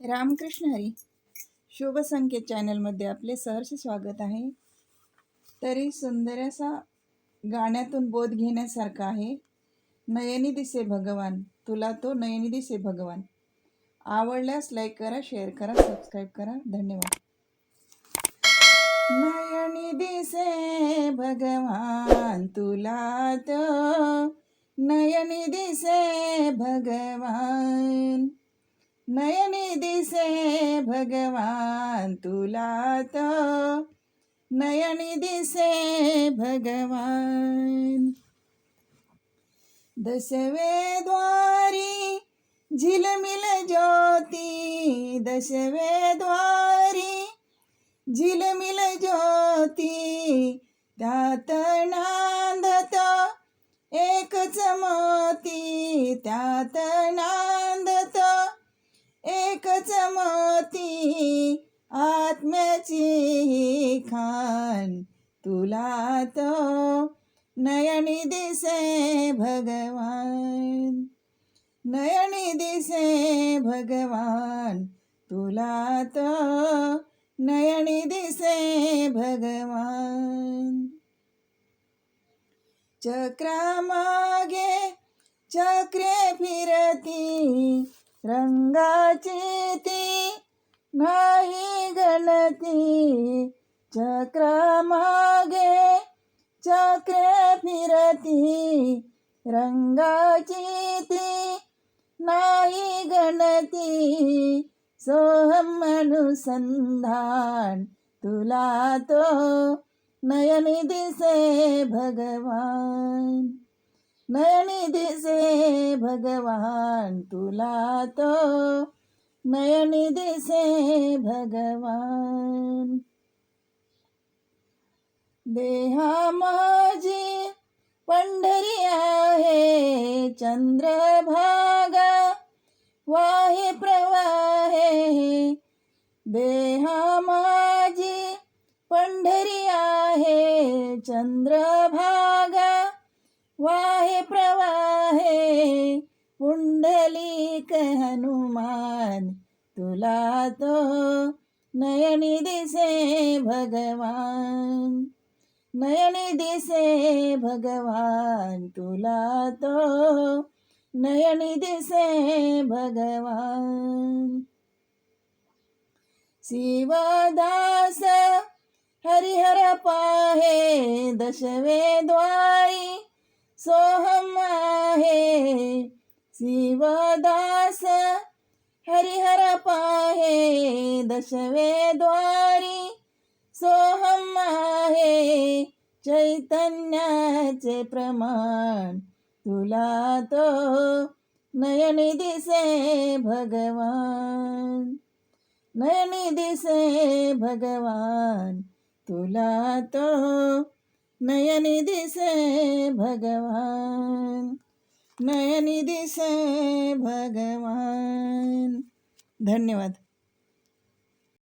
रामकृष्ण हरी शुभ संकेत चॅनलमध्ये आपले सहर्ष स्वागत आहे. तरी सुंदर असा गाण्यातून बोध घेण्यासारखा आहे. नयनी दिसे भगवान तुला तो नयनी दिसे भगवान. आवडल्यास लाईक करा शेअर करा सबस्क्राईब करा. धन्यवाद. नयनी दिसे भगवान तुला तो नयनी दिसे भगवान. नयनी दिसे भगवान तुला तो. नयनी दिसे भगवान. दशवे द्वारी झिलमिल ज्योती. दशवे द्वारी झिलमिल ज्योती. त्यात नांदत एकच मोती. त्यात एकच आत्म्याची खान. तुला तो नयनी दिसे भगवान. नयनी दिसे भगवान. तुला तो नयनी दिसे भगवान. चक्रामागे चक्रे फिरती रंगाची ती नाही गणती चक्रामागे चक्रे फिरती. रंगाची ती नाही गणती सोहम अनुसंधान तुला तो नयनी दिसे भगवान. नयनी दिसे भगवान तुला तो। नयनी दिसे भगवान। देहा माझी पंढरी आहे चंद्रभागा। वाहे प्रवाहे देहा माझी पंढरी आहे चंद्रभागा। वाहे एक हनुमान तुला तो नयनी दिसे भगवान. नयनी दिसे भगवान तुला तो नयनी दिसे भगवान. शिवदास हरिहर पाहे दशवे द्वारी सोहम आहे. शिवदास हरिहर पाहे दशवे द्वारी सोहम आहे चैतन्याचे प्रमाण. तुला तो नयनी दिसे भगवान. नयनी दिसे भगवान. तुला तो नयनी दिसे भगवान. नयनी दिसे भगवान. धन्यवाद.